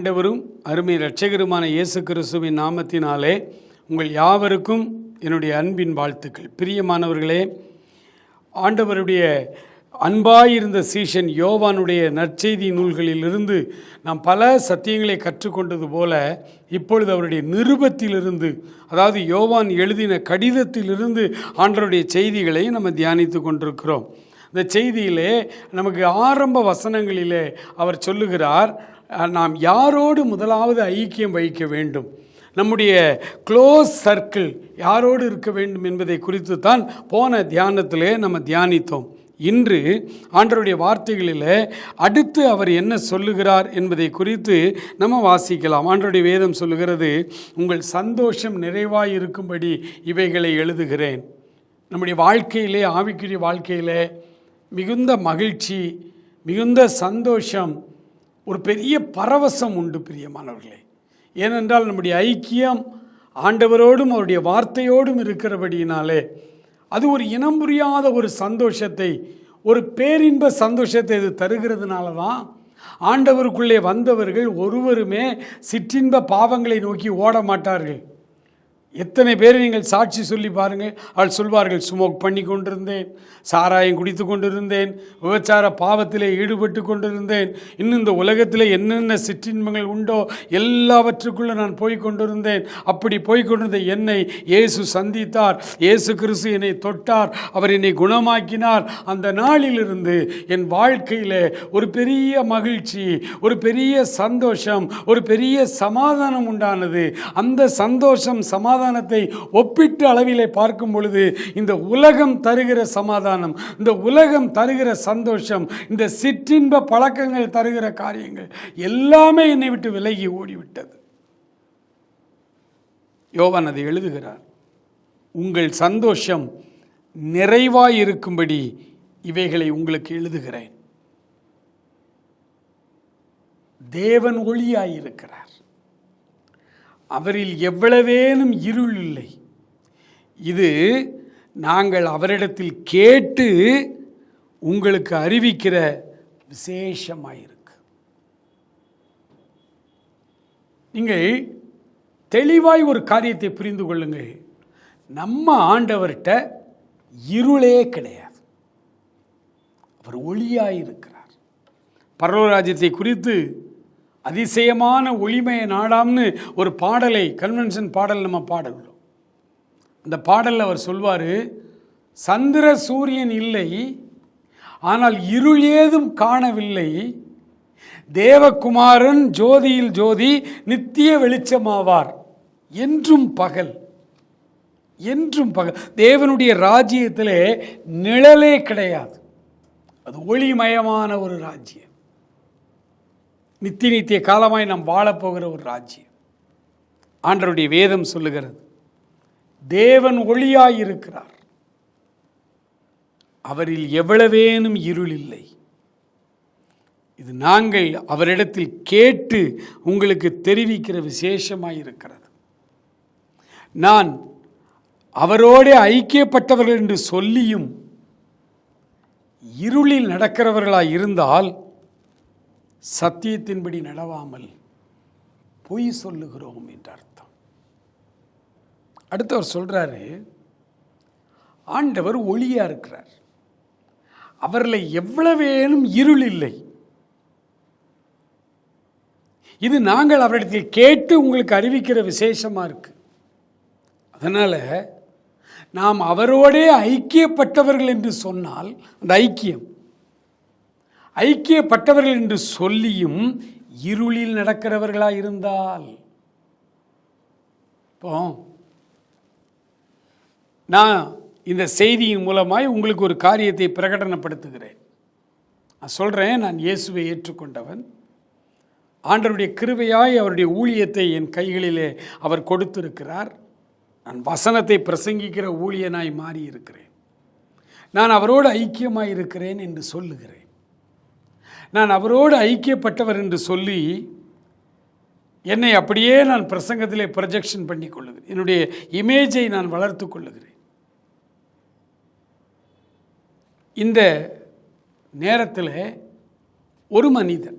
ஆண்டவரும் அருமை இரட்சகருமான இயேசு கிறிஸ்துவின் நாமத்தினாலே உங்கள் யாவருக்கும் என்னுடைய அன்பின் வாழ்த்துக்கள். பிரியமானவர்களே ஆண்டவருடைய அன்பாயிருந்த சீஷன் யோவானுடைய நற்செய்தி நூல்களிலிருந்து நாம் பல சத்தியங்களை கற்றுக்கொண்டது போல இப்பொழுது அவருடைய நிருபத்திலிருந்து அதாவது யோவான் எழுதின கடிதத்திலிருந்து ஆண்டவருடைய செய்திகளை நம்ம தியானித்து கொண்டிருக்கிறோம். இந்த செய்தியிலே நமக்கு ஆரம்ப வசனங்களிலே அவர் சொல்லுகிறார் நாம் யாரோடு முதலாவது ஐக்கியம் வைக்க வேண்டும்? நம்முடைய க்ளோஸ் சர்க்கிள் யாரோடு இருக்க வேண்டும் என்பதை குறித்து தான் போன தியானத்திலே நம்ம தியானித்தோம். இன்று ஆண்டருடைய வார்த்தைகளில் அடுத்து அவர் என்ன சொல்லுகிறார் என்பதை குறித்து நம்ம வாசிக்கலாம். ஆண்டருடைய வேதம் சொல்லுகிறது உங்கள் சந்தோஷம் நிறைவாய் இருக்கும்படி இவைகளை எழுதுகிறேன். நம்முடைய வாழ்க்கையிலே ஆவிக்குரிய வாழ்க்கையிலே மிகுந்த மகிழ்ச்சி மிகுந்த சந்தோஷம் ஒரு பெரிய பரவசம் உண்டு பிரியமானவர்களே. ஏனென்றால் நம்முடைய ஐக்கியம் ஆண்டவரோடும் அவருடைய வார்த்தையோடும் இருக்கிறபடியினாலே அது ஒரு இனம் புரியாத ஒரு சந்தோஷத்தை ஒரு பேரின்ப சந்தோஷத்தை இது தருகிறதுனால தான் ஆண்டவருக்குள்ளே வந்தவர்கள் ஒருவருமே சிற்றின்ப பாவங்களை நோக்கி ஓட மாட்டார்கள் எத்தனை பேர் நீங்கள் சாட்சி சொல்லி பாருங்கள். அவள் சொல்வார்கள் ஸ்மோக் பண்ணி கொண்டிருந்தேன் சாராயம் குடித்து கொண்டிருந்தேன் விபச்சார பாவத்திலே ஈடுபட்டு கொண்டிருந்தேன். இன்னும் இந்த உலகத்தில் என்னென்ன சிற்றின்பங்கள் உண்டோ எல்லாவற்றுக்குள்ளே நான் போய் கொண்டிருந்தேன். அப்படி போய் கொண்டிருந்த என்னை இயேசு சந்தித்தார். இயேசு கிறிஸ்து என்னை தொட்டார். அவர் என்னை குணமாக்கினார். அந்த நாளிலிருந்து என் வாழ்க்கையில் ஒரு பெரிய மகிழ்ச்சி ஒரு பெரிய சந்தோஷம் ஒரு பெரிய சமாதானம் உண்டானது. அந்த சந்தோஷம் சமாதானத்தை ஒப்பிட்டு அளவிலே பார்க்கும் பொழுது இந்த உலகம் தருகிற சமாதானம் இந்த உலகம் தருகிற சந்தோஷம் இந்த சிற்றின்ப பழக்கங்கள் தருகிற காரியங்கள் எல்லாமே என்னை விட்டு விலகி ஓடிவிட்டது. யோவான் அதை எழுதுகிறார். உங்கள் சந்தோஷம் நிறைவாய் இருக்கும்படி இவைகளை உங்களுக்கு எழுதுகிறேன். தேவன் ஒளியாயிருக்கிறார் அவரில் எவ்வளவேனும் இருள் இல்லை. இது நாங்கள் அவரிடத்தில் கேட்டு உங்களுக்கு அறிவிக்கிற விசேஷமாயிருக்கு. நீங்கள் தெளிவாய் ஒரு காரியத்தை புரிந்து கொள்ளுங்கள். நம்ம ஆண்டவர்கிட்ட இருளே கிடையாது. அவர் ஒளியாக இருக்கிறார் பரலோராஜ்யத்தை குறித்து அதிசயமான ஒளிமய நாடாம்னு ஒரு பாடலை கன்வென்ஷன் பாடல் நம்ம பாடுகிறோம் அந்த பாடலில் அவர் சொல்வார் சந்திர சூரியன் இல்லை ஆனால் இருள் ஏதும் காணவில்லை. தேவகுமாரன் ஜோதியில் ஜோதி நித்திய வெளிச்சமாவார். என்றும் பகல் என்றும் பகல். தேவனுடைய ராஜ்யத்தில் நிழலே கிடையாது. அது ஒளிமயமான ஒரு ராஜ்யம். நித்திய நித்திய காலமாய் நாம் வாழப்போகிற ஒரு ராஜ்யம். ஆண்டருடைய வேதம் சொல்லுகிறது தேவன் ஒளியாய் இருக்கிறார். அவரில் எவ்வளவேனும் இருள் இல்லை. இது நாங்கள் அவரிடத்தில் கேட்டு உங்களுக்கு தெரிவிக்கிற விசேஷமாய் இருக்கிறது. நான் அவரோடே ஐக்கியப்பட்டவர்கள் என்று சொல்லியும் இருளில் நடக்கிறவர்களாய் இருந்தால் சத்தியத்தின்படி நடவாமல் பொய் சொல்லுகிறோம் என்று அர்த்தம். அடுத்தவர் சொல்கிறாரு ஆண்டவர் ஒளியாக இருக்கிறார். அவரில் எவ்வளவேனும் இருள் இல்லை. இது நாங்கள் அவரிடத்தில் கேட்டு உங்களுக்கு அறிவிக்கிற விசேஷமாக இருக்கு. அதனால் நாம் அவரோடே ஐக்கியப்பட்டவர்கள் என்று சொன்னால் அந்த ஐக்கியம் ஐக்கியப்பட்டவர்கள் என்று சொல்லியும் இருளில் நடக்கிறவர்களாக இருந்தால். இப்போ நான் இந்த செய்தியின் மூலமாய் உங்களுக்கு ஒரு காரியத்தை பிரகடனப்படுத்துகிறேன். நான் சொல்கிறேன் நான் இயேசுவை ஏற்றுக்கொண்டவன். ஆண்டவருடைய கிருபையாய் அவருடைய ஊழியத்தை என் கைகளிலே அவர் கொடுத்திருக்கிறார். நான் வசனத்தை பிரசங்கிக்கிற ஊழியனாய் மாறி இருக்கிறேன் நான் அவரோடு ஐக்கியமாக இருக்கிறேன் என்று சொல்லுகிறேன். நான் அவரோடு ஐக்கியப்பட்டவர் என்று சொல்லி என்னை அப்படியே நான் பிரசங்கத்திலே ப்ரொஜெக்ஷன் பண்ணி கொள்ளுகிறேன். என்னுடைய இமேஜை நான் வளர்த்து கொள்ளுகிறேன். இந்த நேரத்தில் ஒரு மனிதன்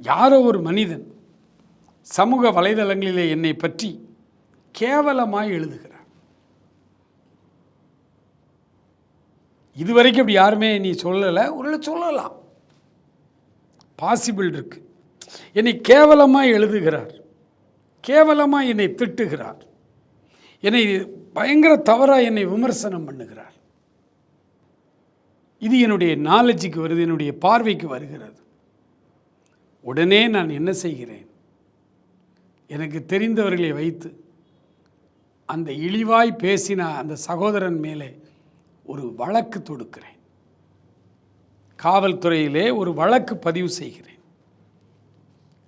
யாரோ ஒரு மனிதன் சமூக வலைதளங்களிலே என்னை பற்றி கேவலமாக எழுதுகிறார். இதுவரைக்கும் அப்படி யாருமே நீ சொல்லலை ஒரு சொல்லலாம். பாசிபிள் இருக்கு. என்னை கேவலமாக எழுதுகிறார். கேவலமாக என்னை திட்டுகிறார். என்னை பயங்கர தவறாக என்னை விமர்சனம் பண்ணுகிறார். இது என்னுடைய நாலேஜுக்கு வருது என்னுடைய பார்வைக்கு வருகிறது. உடனே நான் என்ன செய்கிறேன்? எனக்கு தெரிந்தவர்களை வைத்து அந்த இழிவாய் பேசின அந்த சகோதரன் மேலே ஒரு வழக்கு தொடுக்கிறேன். காவல்துறையிலே ஒரு வழக்கு பதிவு செய்கிறேன்.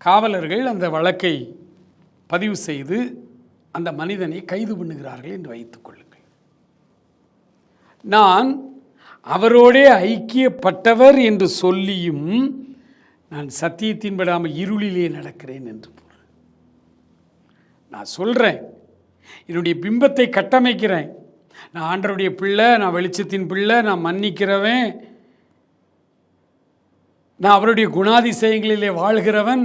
காவலர்கள் அந்த வழக்கை பதிவு செய்து அந்த மனிதனை கைது பண்ணுகிறார்கள் என்று வைத்துக் கொள்ளுங்கள். நான் அவரோடே ஐக்கியப்பட்டவர் என்று சொல்லியும் நான் சத்தியத்தின் படாமல் இருளிலே நடக்கிறேன் என்று பொருள் நான் சொல்கிறேன் என்னுடைய பிம்பத்தை கட்டமைக்கிறேன். நான் ஆண்டருடைய பிள்ளை நான் வெளிச்சத்தின் பிள்ளை நான் மன்னிக்கிறவன். நான் அவருடைய குணாதிசயங்களிலே வாழ்கிறவன்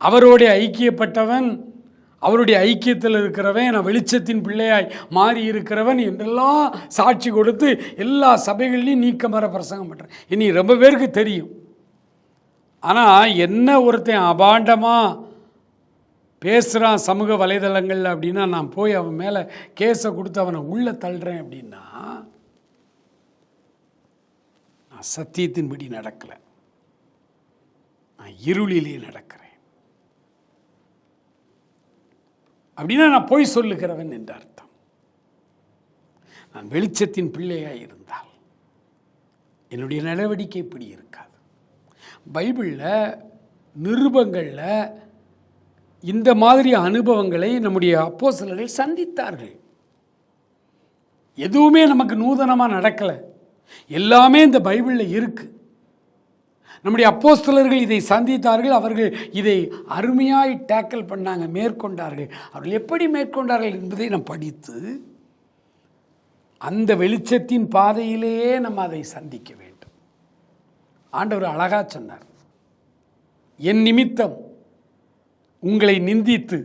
அவரோடைய ஐக்கியப்பட்டவன் அவருடைய ஐக்கியத்தில் இருக்கிறவன் நான் வெளிச்சத்தின் பிள்ளையாய் மாறி இருக்கிறவன் என்றெல்லாம் சாட்சி கொடுத்து எல்லா சபைகள்லையும் நீக்கமர பிரசங்கம் பண்ணுறேன் இனி ரொம்ப பேருக்கு தெரியும். ஆனால் என்ன ஒருத்தன் அபாண்டமாக பேசுகிறான் சமூக வலைதளங்களில் அப்படின்னா நான் போய் அவன் மேலே கேஸை கொடுத்து அவனை உள்ளே தள்ளுறேன் அப்படின்னா நான் சத்தியத்தின்படி நடக்கலை. நான் இருளிலே நடக்கிறேன். அப்படின்னா நான் பொய் சொல்லுகிறவன் என்ற அர்த்தம். நான் வெளிச்சத்தின் பிள்ளையாக இருந்தால் என்னுடைய நடவடிக்கை இப்படி இருக்காது. பைபிளில் நிருபங்களில் இந்த மாதிரி அனுபவங்களை நம்முடைய அப்போஸ்தலர்கள் சந்தித்தார்கள். எதுவுமே நமக்கு நூதனமாக நடக்கலை. எல்லாமே இந்த பைபிளில் இருக்குது நம்முடைய அப்போஸ்தலர்கள் இதை சந்தித்தார்கள் அவர்கள் இதை அருமையாய் டேக்கிள் பண்ணாங்க மேற்கொண்டார்கள். அவர்கள் எப்படி மேற்கொண்டார்கள் என்பதை நாம் படித்து அந்த வெளிச்சத்தின் பாதையிலேயே நம்ம அதை சந்திக்க வேண்டும். ஆண்டவர் அழகாக சொன்னார் என் நிமித்தம் உங்களை நிந்தித்து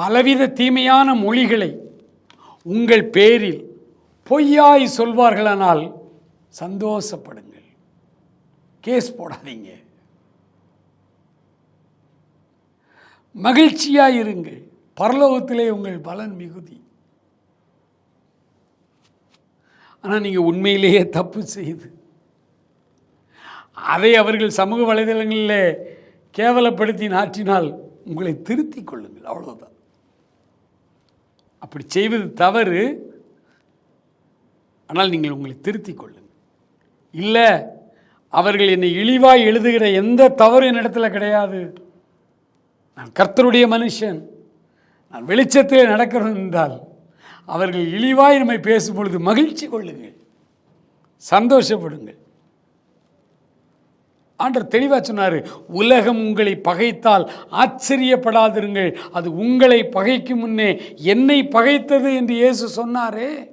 பலவித தீமையான மொழிகளை உங்கள் பேரில் பொய்யாய் சொல்வார்களானால் சந்தோஷப்படுங்கள். கேஸ் போடாதீங்க. மகிழ்ச்சியாக இருங்கள் பரலோகத்திலே உங்கள் பலன் மிகுதி. ஆனால் நீங்கள் உண்மையிலேயே தப்பு செய்து அதை அவர்கள் சமூக வலைதளங்களில் கேவலப்படுத்தி நாற்றினால் உங்களை திருத்திக் கொள்ளுங்கள். அவ்வளோதான் அப்படி செய்வது தவறு. ஆனால் நீங்கள் உங்களை திருத்திக் கொள்ளுங்கள். இல்லை அவர்கள் என்னை இழிவாய் எழுதுகிற எந்த தவறு என்னிடத்தில் கிடையாது. நான் கர்த்தருடைய மனுஷன். நான் வெளிச்சத்திலே நடக்கிறேன் என்றால் அவர்கள் இழிவாய் நம்மை பேசும் பொழுது மகிழ்ச்சி கொள்ளுங்கள். சந்தோஷப்படுங்கள். ஆண்டர் தெளிவாக சொன்னார் உலகம் உங்களை பகைத்தால் ஆச்சரியப்படாதிருங்கள். அது உங்களை பகைக்கும் முன்னே என்னை பகைத்தது என்று இயேசு சொன்னாரே.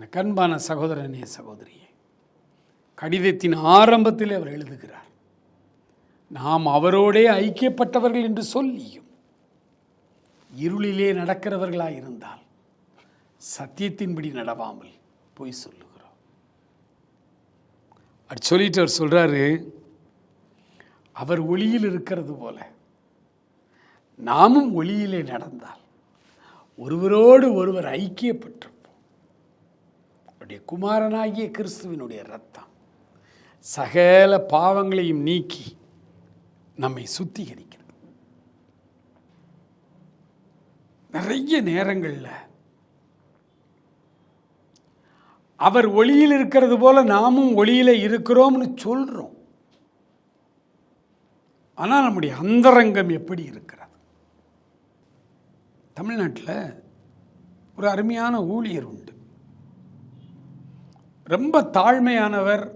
எனக்கு அன்பான சகோதரனே சகோதரியே கடிதத்தின் ஆரம்பத்தில் அவர் எழுதுகிறார். நாம் அவரோடே ஐக்கியப்பட்டவர்கள் என்று சொல்லியும் இருளிலே நடக்கிறவர்களாக இருந்தால் சத்தியத்தின்படி நடவாமல் போய் சொல்லுகிறோம். அப்படி சொல்லிட்டு அவர் சொல்கிறாரு அவர் ஒளியில் இருக்கிறது போல நாமும் ஒளியிலே நடந்தால் ஒருவரோடு ஒருவர் ஐக்கியப்பட்டு அவருடைய குமாரனாகிய கிறிஸ்துவினுடைய ரத்தம் சகல பாவங்களையும் நீக்கி நம்மை சுத்திகரிக்கிறது. நிறைய நேரங்களில் அவர் ஒளியில் இருக்கிறது போல நாமும் ஒளியில் இருக்கிறோம்னு சொல்கிறோம் ஆனால் நம்முடைய அந்தரங்கம் எப்படி இருக்கிறது? தமிழ்நாட்டில் ஒரு அருமையான ஊழியர் உண்டு. ரொம்ப தாழ்மையானவர்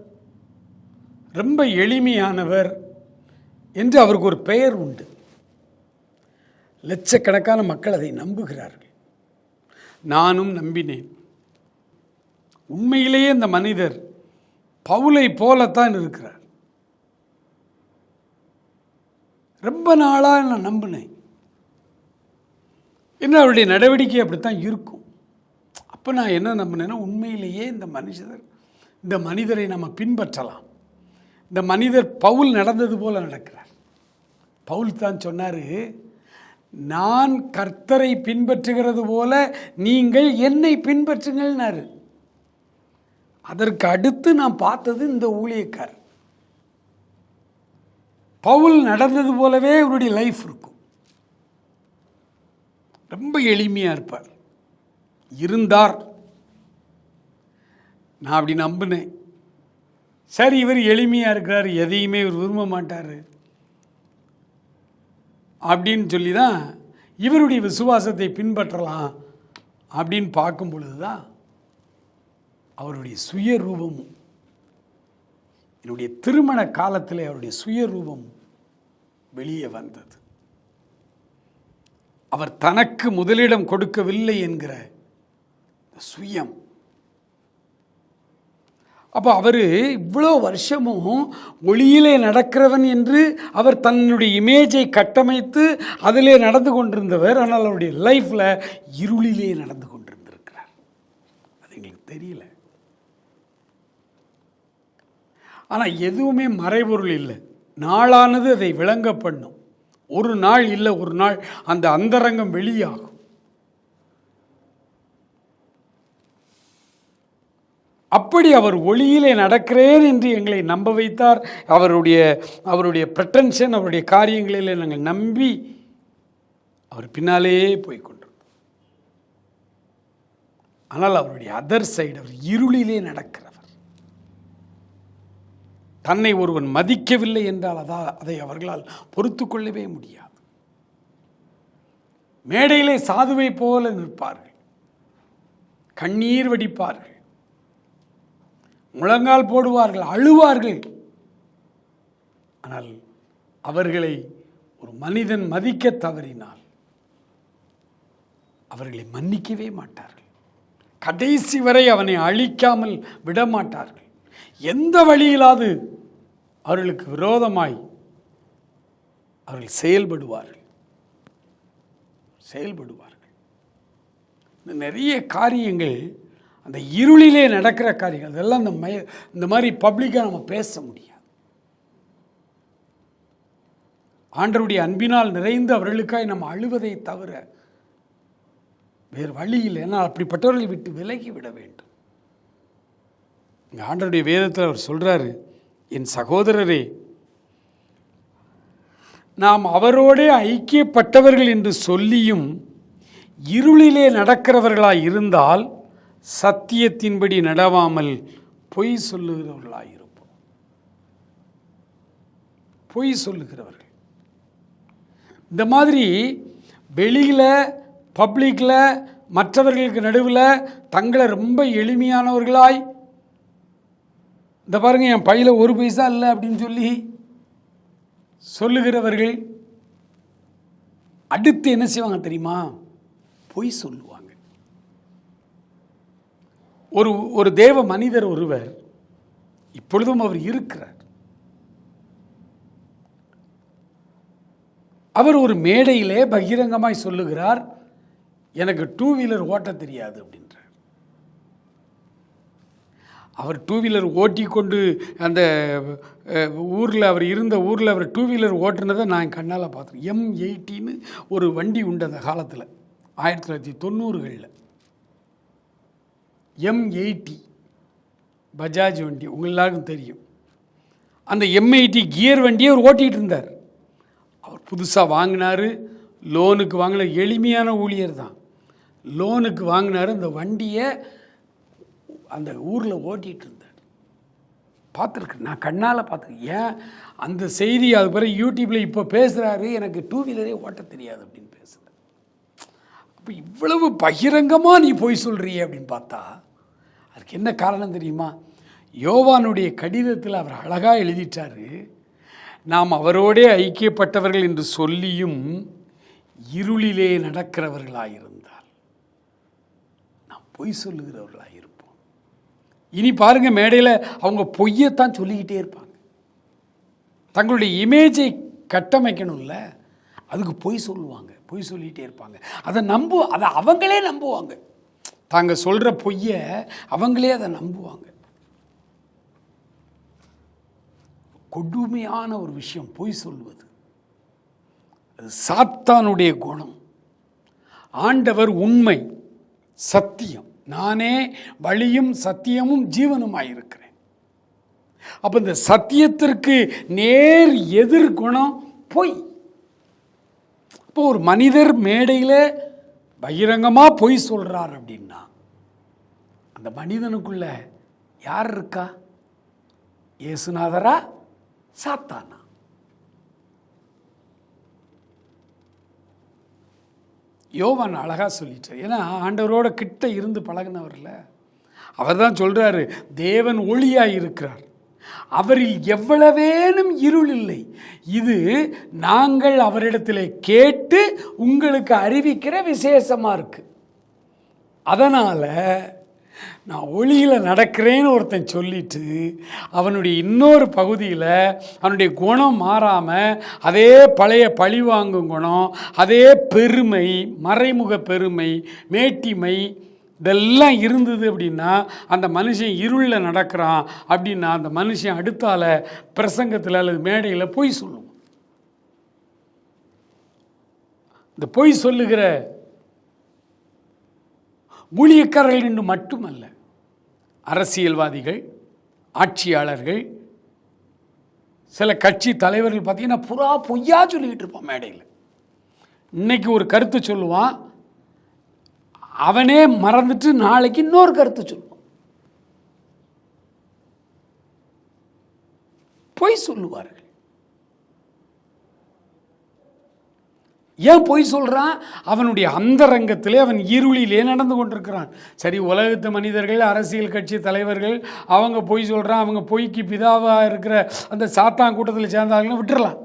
ரொம்ப எளிமையானவர் என்று அவருக்கு ஒரு பெயர் உண்டு. லட்சக்கணக்கான மக்கள் அதை நம்புகிறார்கள். நானும் நம்பினேன். உண்மையிலேயே இந்த மனிதர் பவுலை போலத்தான் இருக்கிறார். ரொம்ப நாளாக நான் நம்பினேன். என்ன அவருடைய நடவடிக்கை அப்படித்தான் இருக்கும். அப்போ நான் என்ன நம்பினேன்னா உண்மையிலேயே இந்த மனிதர் இந்த மனிதரை நம்ம பின்பற்றலாம். இந்த மனிதர் பவுல் நடந்தது போல் நடக்கிறார். பவுல் தான் சொன்னார் நான் கர்த்தரை பின்பற்றுகிறது போல நீங்கள் என்னை பின்பற்றுங்கள்னாரு. அதற்கு அடுத்து நான் பார்த்தது இந்த ஊழியக்கார் பவுல் நடந்தது போலவே அவருடைய லைஃப் இருக்கும். ரொம்ப எளிமையாக இருப்பார். இருந்தார். நான் அப்படி நம்பினேன். சரி இவர் எளிமையாக இருக்கிறார் எதையுமே இவர் விரும்ப மாட்டார். அப்படின்னு சொல்லி தான் இவருடைய விசுவாசத்தை பின்பற்றலாம் அப்படின்னு பார்க்கும் பொழுது தான் அவருடைய சுயரூபமும் என்னுடைய திருமண காலத்தில் அவருடைய சுயரூபம் வெளியே வந்தது. அவர் தனக்கு முதலிடம் கொடுக்கவில்லை என்கிற சுயம். அப்போ அவர் இவ்வளோ வருஷமும் ஒளியிலே நடக்கிறவன் என்று அவர் தன்னுடைய இமேஜை கட்டமைத்து அதிலே நடந்து கொண்டிருந்தவர் ஆனால் அவருடைய லைஃப்பில் இருளிலே நடந்து கொண்டிருந்திருக்கிறார். அது எங்களுக்கு தெரியல. ஆனால் எதுவுமே மறைபொருள் இல்லை. நாளானது அதை விளங்க பண்ணும். ஒரு நாள் இல்லை ஒரு நாள் அந்த அந்தரங்கம் வெளியாகும். அப்படி அவர் ஒளியிலே நடக்கிறேன் என்று எங்களை நம்ப வைத்தார். அவருடைய அவருடைய பிரட்டன்ஷன் அவருடைய காரியங்களிலே நாங்கள் நம்பி அவர் பின்னாலேயே போய் கொண்டிருந்தோம். ஆனால் அவருடைய அதர் சைடு அவர் இருளிலே நடக்கிறவர். தன்னை ஒருவன் மதிக்கவில்லை என்றால் அதா அதை அவர்களால் பொறுத்து கொள்ளவே முடியாது. மேடையிலே சாதுவை போல நிற்பார்கள். கண்ணீர் வடிப்பார்கள். முழங்கால் போடுவார்கள் அழுவார்கள். ஆனால் அவர்களை ஒரு மனிதன் மதிக்க தவறினால் அவர்களை மன்னிக்கவே மாட்டார்கள். கடைசி வரை அவனை அழிக்காமல் விடமாட்டார்கள் எந்த வழியிலாவது அவர்களுக்கு விரோதமாய் அவர்கள் செயல்படுவார்கள். செயல்படுவார்கள். நிறைய காரியங்கள் அந்த இருளிலே நடக்கிற காரியங்கள் அதெல்லாம் இந்த மய இந்த மாதிரி பப்ளிக்காக நம்ம பேச முடியாது. ஆண்டருடைய அன்பினால் நிறைந்து அவர்களுக்காய் நம்ம அழுவதை தவிர வேறு வழி இல்லை. ஏன்னா அப்படிப்பட்டவர்களை விட்டு விலகி விட வேண்டும். ஆண்டருடைய வேதத்தில் அவர் சொல்கிறாரு என் சகோதரரே நாம் அவரோடே ஐக்கியப்பட்டவர்கள் என்று சொல்லியும் இருளிலே நடக்கிறவர்களாய் இருந்தால் சத்தியத்தின்படி நடவாமல் பொய் சொல்லுகிறவர்களாக இருப்போம் பொய் சொல்லுகிறவர்கள். இந்த மாதிரி வெளியில் பப்ளிக்கில் மற்றவர்களுக்கு நடுவில் தங்களை ரொம்ப எளிமையானவர்களாய் இந்த பாருங்கள் என் பையில் ஒரு பைசா இல்லை அப்படின்னு சொல்லி சொல்லுகிறவர்கள் அடுத்து என்ன செய்வாங்க தெரியுமா? பொய் சொல்லுவாங்க. ஒரு ஒரு தேவ மனிதர் ஒருவர் இப்பொழுதும் அவர் இருக்கிறார். அவர் ஒரு மேடையிலே பகிரங்கமாய் சொல்லுகிறார் எனக்கு டூ வீலர் ஓட்ட தெரியாது அப்படின்றார். அவர் டூ வீலர் ஓட்டி கொண்டு அந்த ஊரில் அவர் இருந்த ஊரில் அவர் டூ வீலர் ஓட்டுனதை நான் கண்ணால் பார்த்தேன் எம் எயிட்டின்னு ஒரு வண்டி உண்டு அந்த காலத்தில் ஆயிரத்தி தொள்ளாயிரத்தி தொண்ணூறுகளில். எம் எயிட்டி பஜாஜ் வண்டி உங்க தெரியும். அந்த எம் எயிட்டி கியர் வண்டியை அவர் ஓட்டிகிட்டு இருந்தார் அவர் புதுசாக வாங்கினார் லோனுக்கு வாங்கின எளிமையான ஊழியர் தான். லோனுக்கு வாங்கினார் அந்த வண்டியை அந்த ஊரில் ஓட்டிகிட்டு இருந்தார் பார்த்துருக்கு நான் கண்ணால் பார்த்துருக்கேன். ஏன்? அந்த செய்தி அது பிறகு யூடியூப்பில் இப்போ பேசுகிறாரு எனக்கு டூ வீலரே ஓட்ட தெரியாது அப்படின்னு பேசுகிறார் அப்போ இவ்வளவு பகிரங்கமாக நீ போய் சொல்கிறியே அப்படின்னு பார்த்தா அதுக்கு என்ன காரணம் தெரியுமா? யோவானுடைய கடிதத்தில் அவர் அழகாக எழுதிட்டாரு. நாம் அவரோடே ஐக்கியப்பட்டவர்கள் என்று சொல்லியும் இருளிலே நடக்கிறவர்களாயிருந்தால் நாம் பொய் சொல்லுகிறவர்களாக இருப்போம் இனி பாருங்கள் மேடையில் அவங்க பொய்யத்தான் சொல்லிக்கிட்டே இருப்பாங்க. தங்களுடைய இமேஜை கட்டமைக்கணும்ல அதுக்கு பொய் சொல்லுவாங்க பொய் சொல்லிகிட்டே இருப்பாங்க. அதை நம்பு அதை அவங்களே நம்புவாங்க. தாங்க சொல்கிற பொய்யை அவங்களே அதை நம்புவாங்க. கொடுமையான ஒரு விஷயம் பொய் சொல்வது. அது சாத்தானுடைய குணம். ஆண்டவர் உண்மை சத்தியம். நானே வழியும் சத்தியமும் ஜீவனுமாயிருக்கிறேன் அப்போ இந்த சத்தியத்திற்கு நேர் எதிர் குணம் பொய். இப்போ ஒரு மனிதர் மேடையில் பகிரங்கமாக பொய் சொல்கிறார் அப்படின்னா அந்த மனிதனுக்குள்ள யார் இருக்கா? இயேசுநாதரா? சாத்தானா? யோவான் அழகாக சொல்லிட்டார். ஏன்னா ஆண்டவரோட கிட்ட இருந்து பழகினவரில் அவர் தான் சொல்கிறாரு தேவன் ஒளியாக இருக்கிறார். அவரில் எவ்வளவேனும் இருள் இல்லை இது நாங்கள் அவரிடத்தில் கேட்டு உங்களுக்கு அறிவிக்கிற விசேஷமாக இருக்குது அதனால் நான் ஒளியில் நடக்கிறேன்னு ஒருத்தன் சொல்லிட்டு அவனுடைய இன்னொரு பகுதியில் அவனுடைய குணம் மாறாமல் அதே பழைய பழி வாங்கும் குணம் அதே பெருமை மறைமுக பெருமை மேட்டிமை இதெல்லாம் இருந்தது அப்படின்னா அந்த மனுஷன் இருளில் நடக்கிறான் அப்படின்னா அந்த மனுஷன் அடுத்தால பிரசங்கத்தில் அல்லது மேடையில் பொய் சொல்லுவான். இந்த பொய் சொல்லுகிற ஊழியக்காரர்கள் என்று மட்டுமல்ல அரசியல்வாதிகள் ஆட்சியாளர்கள் சில கட்சி தலைவர்கள் பார்த்தீங்கன்னா புறா பொய்யா சொல்லிக்கிட்டு இருப்பான் மேடையில். இன்னைக்கு ஒரு கருத்து சொல்லுவான் அவனே மறந்துட்டு நாளைக்கு இன்னொரு கருத்து சொல்லுவான். பொய் சொல்லுவார்கள். ஏன் பொய் சொல்கிறான் அவனுடைய அந்தரங்கத்திலே அவன் இருளிலே நடந்து கொண்டிருக்கிறான். சரி உலகத்து மனிதர்கள் அரசியல் கட்சி தலைவர்கள் அவங்க பொய் சொல்கிறான் அவங்க பொய்க்கு பிதாவாக இருக்கிற அந்த சாத்தான் கூட்டத்தில் சேர்ந்தாங்கன்னு விட்டுறலாம்.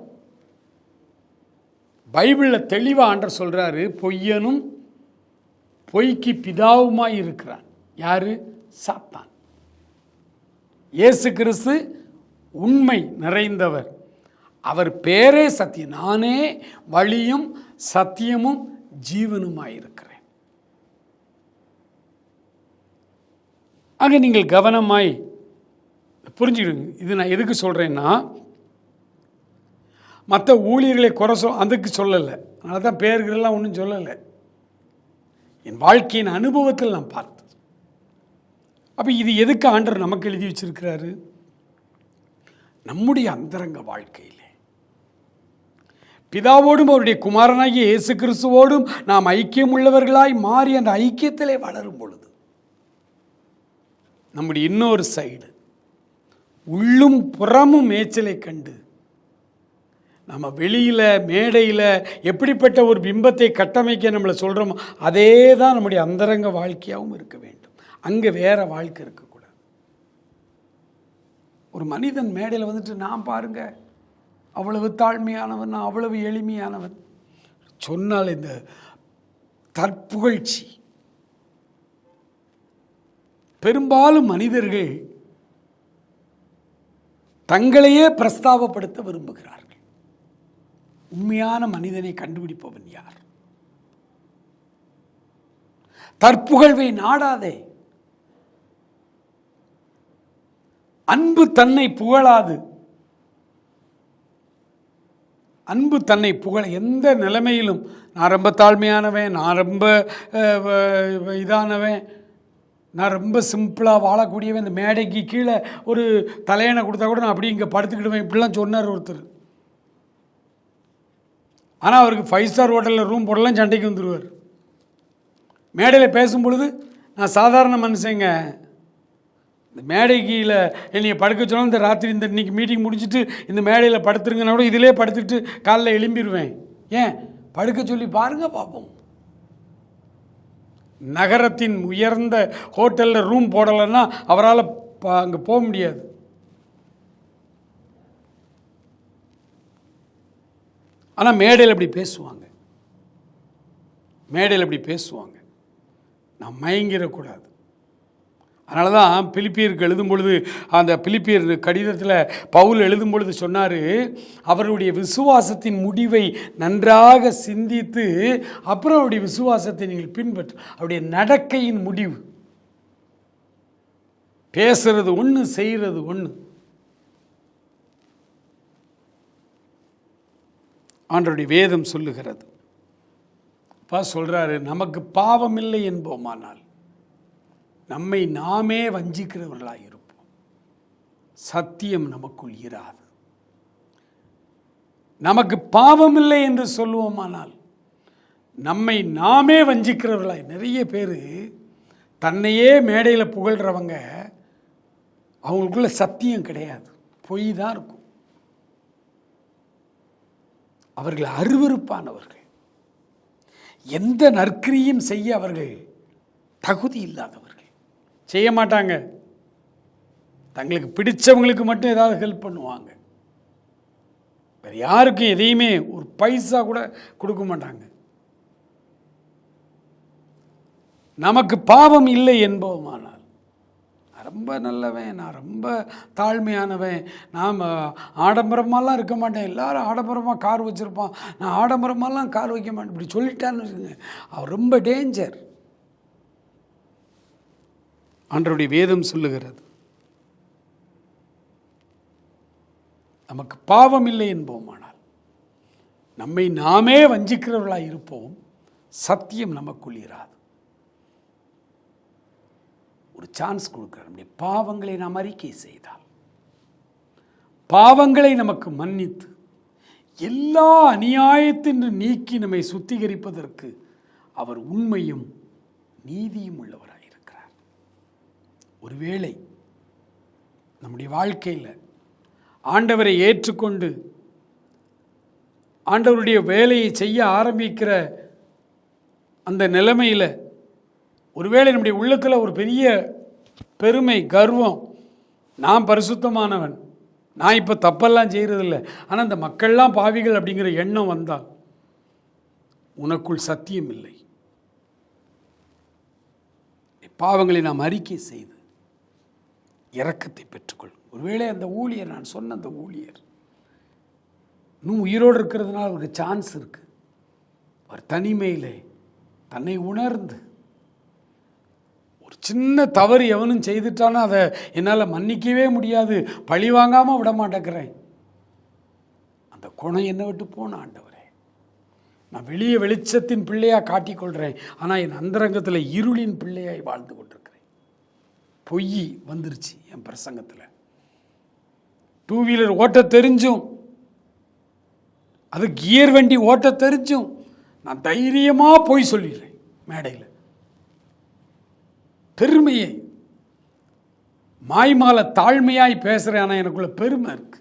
பைபிளில் தெளிவாக ஆண்டர் சொல்கிறாரு பொய்யனும் பொய்க்கு பிதாவுமாய் இருக்கிறான். யாரு? சாத்தான். இயேசு கிறிஸ்து உண்மை நிறைந்தவர். அவர் பேரே சத்தியம். நானே வழியும் சத்தியமும் ஜீவனுமாயிருக்கிறேன் ஆக நீங்கள் கவனமாய் புரிஞ்சுக்கிடுங்க. இது நான் எதுக்கு சொல்கிறேன்னா மற்ற ஊழியர்களை குறை சொல் அதுக்கு சொல்லலை. அதனால தான் பேர்களெல்லாம் ஒன்றும் சொல்லலை. என் வாழ்க்கையின் அனுபவத்தில் நான் பார்த்தது. அப்போ இது எதுக்கு ஆண்டர் நமக்கு எழுதி வச்சிருக்கிறாரு? நம்முடைய அந்தரங்க வாழ்க்கையிலே. பிதாவோடும் அவருடைய குமாரனாகிய இயேசு கிறிஸ்துவோடும் நாம் ஐக்கியம் உள்ளவர்களாய் மாறி அந்த ஐக்கியத்திலே வளரும் பொழுது நம்முடைய இன்னொரு சைடு உள்ளும் புறமும் மேய்ச்சலை கண்டு நம்ம வெளியில் மேடையில் எப்படிப்பட்ட ஒரு பிம்பத்தை கட்டமைக்க நம்மளை சொல்கிறோமோ அதே தான் நம்முடைய அந்தரங்க வாழ்க்கையாகவும் இருக்க வேண்டும். அங்கே வேறு வாழ்க்கை இருக்கக்கூடாது. ஒரு மனிதன் மேடையில் வந்துட்டு நான் பாருங்க அவ்வளவு தாழ்மையானவன் நான் அவ்வளவு எளிமையானவன். சொன்னால் இந்த தற்புகழ்ச்சி. பெரும்பாலும் மனிதர்கள் தங்களையே பிரஸ்தாபப்படுத்த விரும்புகிறார்கள். உண்மையான மனிதனை கண்டுபிடிப்பவன் யார்? தற்புகழ்வை நாடாதே. அன்பு தன்னை புகழாது. அன்பு தன்னை புகழ எந்த நிலைமையிலும் நான் ரொம்ப தாழ்மையானவன் நான் ரொம்ப இதானவன் நான் ரொம்ப சிம்பிளாக வாழக்கூடியவன். இந்த மேடைக்கு கீழே ஒரு தலையணை கொடுத்தா கூட நான் அப்படி இங்கே படுத்துக்கிடுவேன். இப்படிலாம் சொன்னார் ஒருத்தர். ஆனால் அவருக்கு ஃபைவ் ஸ்டார் ஹோட்டலில் ரூம் போடலாம் சண்டைக்கு வந்துடுவார் மேடையில் பேசும் பொழுது நான் சாதாரண மனுஷங்க. இந்த மேடைக்கியில் என்னைய படுக்க சொன்னால் இந்த ராத்திரி இந்த இன்னைக்கு மீட்டிங் முடிச்சுட்டு இந்த மேடையில் படுத்துருங்கன்னா கூட இதிலே படுத்துட்டு காலைல எழும்பிடுவேன் ஏன்? படுக்க சொல்லி பாருங்கள் பார்ப்போம் நகரத்தின் உயர்ந்த ஹோட்டலில் ரூம் போடலைன்னா அவரால் அங்கே போக முடியாது. ஆனால் மேடையில் இப்படி பேசுவாங்க. மேடையில் இப்படி பேசுவாங்க. நான் மயங்கிடக்கூடாது அதனால தான் பிலிப்பியருக்கு எழுதும் பொழுது அந்த பிலிப்பியர் கடிதத்தில் பவுல் எழுதும் பொழுது சொன்னார் அவருடைய விசுவாசத்தின் முடிவை நன்றாக சிந்தித்து அப்புறம் அவருடைய விசுவாசத்தை நீங்கள் பின்பற்று. அவருடைய நடக்கையின் முடிவு. பேசுறது ஒன்று செய்கிறது ஒன்று ஆண்டருடைய வேதம் சொல்லுகிறது. அப்பா சொல்கிறாரு நமக்கு பாவம் இல்லை என்போமானால் நம்மை நாமே வஞ்சிக்கிறவர்களாக இருப்போம் சத்தியம் நமக்குள் இராது. நமக்கு பாவம் இல்லை என்று சொல்லுவோமானால் நம்மை நாமே வஞ்சிக்கிறவர்களாய். நிறைய பேர் தன்னையே மேடையில் புகழ்கிறவங்க அவங்களுக்குள்ள சத்தியம் கிடையாது. பொய் தான் இருக்கும். அவர்கள் அருவருப்பானவர்கள். எந்த நற்கிரியும் செய்ய அவர்கள் தகுதி இல்லாதவர்கள். செய்ய மாட்டாங்க. தங்களுக்கு பிடிச்சவங்களுக்கு மட்டும் ஏதாவது ஹெல்ப் பண்ணுவாங்க. வேறு யாருக்கும் எதையுமே ஒரு பைசா கூட கொடுக்க மாட்டாங்க. நமக்கு பாவம் இல்லை என்பவமான ரொம்ப நல்லவன் நான் ரொம்ப தாழ்மையானவன். நாம் ஆடம்பரமாலாம் இருக்க மாட்டேன். எல்லாரும் ஆடம்பரமாக கார் வச்சுருப்பான். நான் ஆடம்பரமாலாம் கார் வைக்க மாட்டேன். இப்படி சொல்லிட்டான்னு வச்சுக்கோங்க. அவர் ரொம்ப டேஞ்சர் அன்றருடைய வேதம் சொல்லுகிறது. நமக்கு பாவம் இல்லை என்போமானால் நம்மை நாமே வஞ்சிக்கிறவர்களாக இருப்போம். சத்தியம் நமக்குள் இராது. ஒரு சான்ஸ் கொடுக்குறார். நம்முடைய பாவங்களை நாம் அறிக்கை செய்தால் பாவங்களை நமக்கு மன்னித்து எல்லா அநியாயத்தின் நீக்கி நம்மை சுத்திகரிப்பதற்கு அவர் உண்மையும் நீதியும் உள்ளவராக இருக்கிறார். ஒருவேளை நம்முடைய வாழ்க்கையில் ஆண்டவரை ஏற்றுக்கொண்டு ஆண்டவருடைய வேலையை செய்ய ஆரம்பிக்கிற அந்த நிலைமையில் ஒருவேளை நம்முடைய உள்ளத்தில் ஒரு பெரிய பெருமை கர்வம் நான் பரிசுத்தமானவன் நான் இப்போ தப்பெல்லாம் செய்கிறதில்ல ஆனால் இந்த மக்கள்லாம் பாவிகள் அப்படிங்கிற எண்ணம் வந்தால் உனக்குள் சத்தியம் இல்லை. பாவங்களை நாம் அறிக்கை செய்து இரக்கத்தை பெற்றுக்கொள். ஒருவேளை அந்த ஊழியர் நான் சொன்ன அந்த ஊழியர் இன்னும் உயிரோடு இருக்கிறதுனால அவருக்கு சான்ஸ் இருக்குது அவர் தனிமையிலே தன்னை உணர்ந்து ஒரு சின்ன தவறு எவனும் செய்துட்டானோ அதை என்னால் மன்னிக்கவே முடியாது. பழி வாங்காமல் விட மாட்டேங்கிறேன். அந்த குணம் என்னை விட்டு போன ஆண்டவரே. நான் வெளியே வெளிச்சத்தின் பிள்ளையாக காட்டிக்கொள்கிறேன் ஆனால் என் அந்தரங்கத்தில் இருளின் பிள்ளையாய் வாழ்ந்து கொண்டிருக்கிறேன். பொய் வந்துருச்சு என் பிரசங்கத்தில். டூ வீலர் ஓட்ட தெரிஞ்சும். அது கியர் வண்டி ஓட்ட தெரிஞ்சும். நான் தைரியமாக போய் சொல்லிடுறேன் மேடையில். பெருமையை மாய்மால தாழ்மையாய் பேசுகிறேன் ஆனால் எனக்குள்ள பெருமை இருக்கு.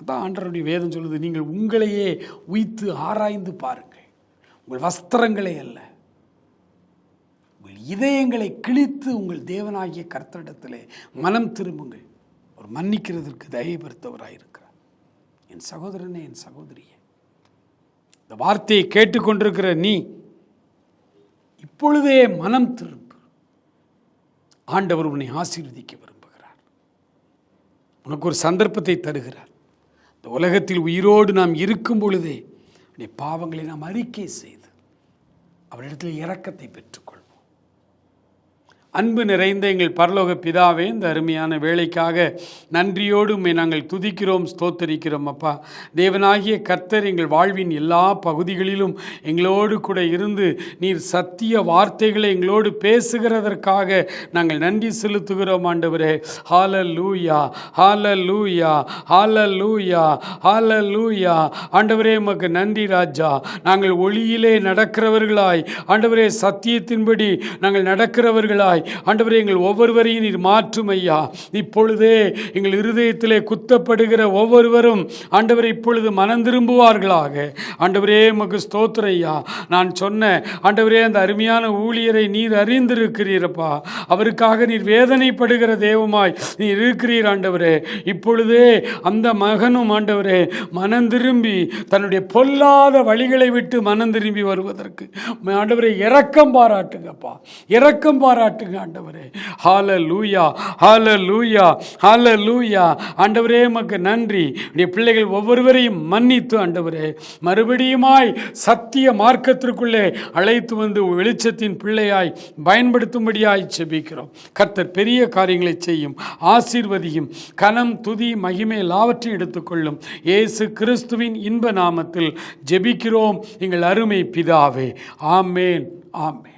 அதான் ஆண்டருடைய வேதம் சொல்லுது நீங்கள் உங்களையே உய்த்து ஆராய்ந்து பாருங்கள். உங்கள் வஸ்திரங்களை அல்ல. உங்கள் இதயங்களை கிழித்து உங்கள் தேவனாகிய கர்த்தரிடத்திலே மனம் திரும்புங்கள். அவர் மன்னிக்கிறதற்கு தயபெருத்தவராக இருக்கிறார். என் சகோதரனே என் சகோதரியே இந்த வார்த்தையை கேட்டுக்கொண்டிருக்கிற நீ இப்பொழுதே மனம் திரும்பு ஆண்டவர் உன்னை ஆசீர்வதிக்க விரும்புகிறார். உனக்கு ஒரு சந்தர்ப்பத்தை தருகிறார். இந்த உலகத்தில் உயிரோடு நாம் இருக்கும் பொழுதே பாவங்களை நாம் அறிக்கை செய்து அவரிடத்தில் இரக்கத்தை பெற்றுக்கொள். அன்பு நிறைந்த எங்கள் பரலோக பிதாவே இந்த அருமையான வேலைக்காக நன்றியோடு உண்மை நாங்கள் துதிக்கிறோம் ஸ்தோத்தரிக்கிறோம் அப்பா. தேவனாகிய கர்த்தர் எங்கள் வாழ்வின் எல்லா பகுதிகளிலும் எங்களோடு கூட இருந்து நீர் சத்திய வார்த்தைகளை எங்களோடு பேசுகிறதற்காக நாங்கள் நன்றி செலுத்துகிறோம் ஆண்டவரே. ஹால லூயா ஹால லூயா ஹால லூயா ஹால லூயா ஆண்டவரே உமக்கு நன்றி ராஜா. நாங்கள் ஒளியிலே நடக்கிறவர்களாய் ஆண்டவரே சத்தியத்தின்படி நாங்கள் நடக்கிறவர்களாய் ஆண்டவரே எங்கள் ஒவ்வொருவரையும் நீர் மாற்றும் ஐயா இப்பொழுதே எங்கள் இருதயத்திலே குத்தப்படுகிற ஒவ்வொருவரும் ஆண்டவரை இப்பொழுது மனம் திரும்புவார்களாக ஆண்டவரே உமக்கு ஸ்தோத்திர ஐயா நான் சொன்ன ஆண்டவரே அந்த அருமையான ஊழியரை நீர் அறிந்திருக்கிறீரப்பா. அவருக்காக நீர் வேதனைப்படுகிற தேவமாய் நீர் இருக்கிறீர் ஆண்டவரே. இப்பொழுதே அந்த மகனும் ஆண்டவரே மனம் திரும்பி தன்னுடைய பொல்லாத வழிகளை விட்டு மனம் திரும்பி வருவதற்கு. ஆண்டவரை இரக்கம் பாராட்டுங்கப்பா. இரக்கம் பாராட்டுங்க. பாருங்க ஆண்டவரே. ஹால லூயா ஹால லூயா ஹால லூயா ஆண்டவரே மக்கு நன்றி. உடைய பிள்ளைகள் ஒவ்வொருவரையும் மன்னித்து ஆண்டவரே. மறுபடியுமாய் சத்திய மார்க்கத்திற்குள்ளே அழைத்து வந்து வெளிச்சத்தின் பிள்ளையாய் பயன்படுத்தும்படியாய் செபிக்கிறோம் கர்த்தர் பெரிய காரியங்களை செய்யும் ஆசீர்வதியும் கனம் துதி மகிமை எல்லாவற்றையும் எடுத்துக்கொள்ளும். இயேசு கிறிஸ்துவின் இன்ப நாமத்தில் ஜெபிக்கிறோம். எங்கள் அருமை பிதாவே. ஆமேன் ஆமேன்.